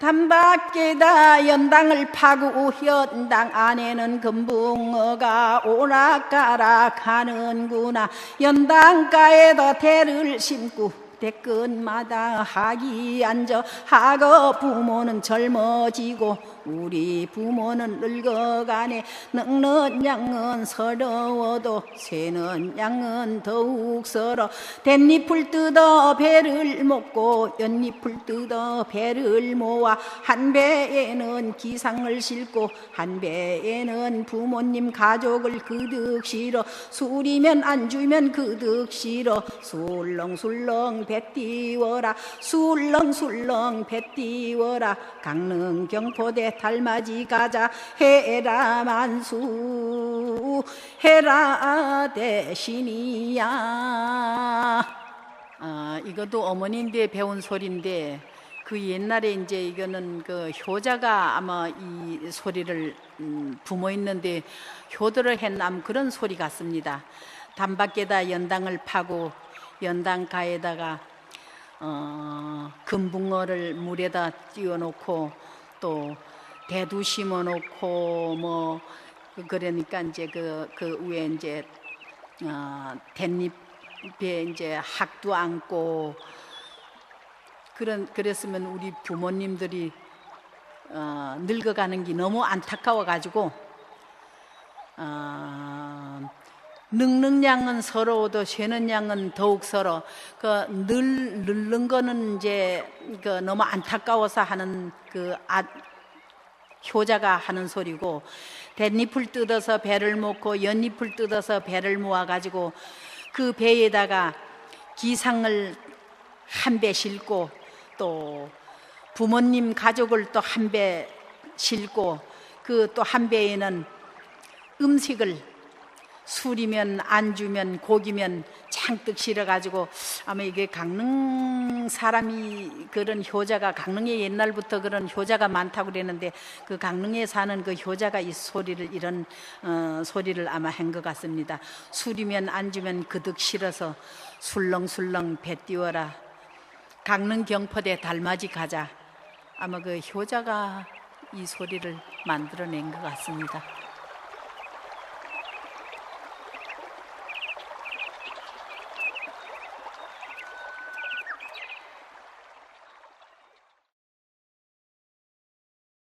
담밖에다 연당을 파고 현당 안에는 금붕어가 오락가락 하는구나. 연당가에다 대를 심고 대끝마다 하기 앉아 하거 부모는 젊어지고 우리 부모는 늙어가네. 늙는 양은 서러워도 새는 양은 더욱 서러. 댄잎을 뜯어 배를 먹고 연잎을 뜯어 배를 모아 한 배에는 기상을 싣고 한 배에는 부모님 가족을 그득 실어. 술이면 안 주면 그득 실어. 술렁술렁 배 띄워라. 술렁술렁 배 띄워라. 강릉 경포대 달맞이 가자. 해라 만수. 해라 대신이야. 아, 이것도 어머니인데 배운 소리인데 그 옛날에 이제 이거는 그 효자가 아마 이 소리를 음, 부모 있는데 효도를 했남 그런 소리 같습니다. 담밖에다 연당을 파고 연당가에다가 어, 금붕어를 물에다 띄워놓고 또 대두 심어놓고 뭐 그- 그러니까 이제 그, 그 위에 이제 어, 댄잎에 이제 학도 안고 그런 그랬으면 우리 부모님들이 어, 늙어가는 게 너무 안타까워 가지고 어, 늙는 양은 서러워도 쉬는 양은 더욱 서러. 그늘 늙는 거는 이제 그 너무 안타까워서 하는 그 아, 효자가 하는 소리고 댄잎을 뜯어서 배를 먹고 연잎을 뜯어서 배를 모아 가지고 그 배에다가 기상을 한 배 싣고 또 부모님 가족을 또 한 배 싣고 그 또 한 배에는 음식을 술이면 안주면 고기면 창뜩 실어가지고 아마 이게 강릉 사람이 그런 효자가 강릉에 옛날부터 그런 효자가 많다고 그랬는데 그 강릉에 사는 그 효자가 이 소리를 이런 어, 소리를 아마 한 것 같습니다. 술이면 안주면 그득 실어서 술렁술렁 배 띄워라 강릉 경포대 달맞이 가자 아마 그 효자가 이 소리를 만들어낸 것 같습니다.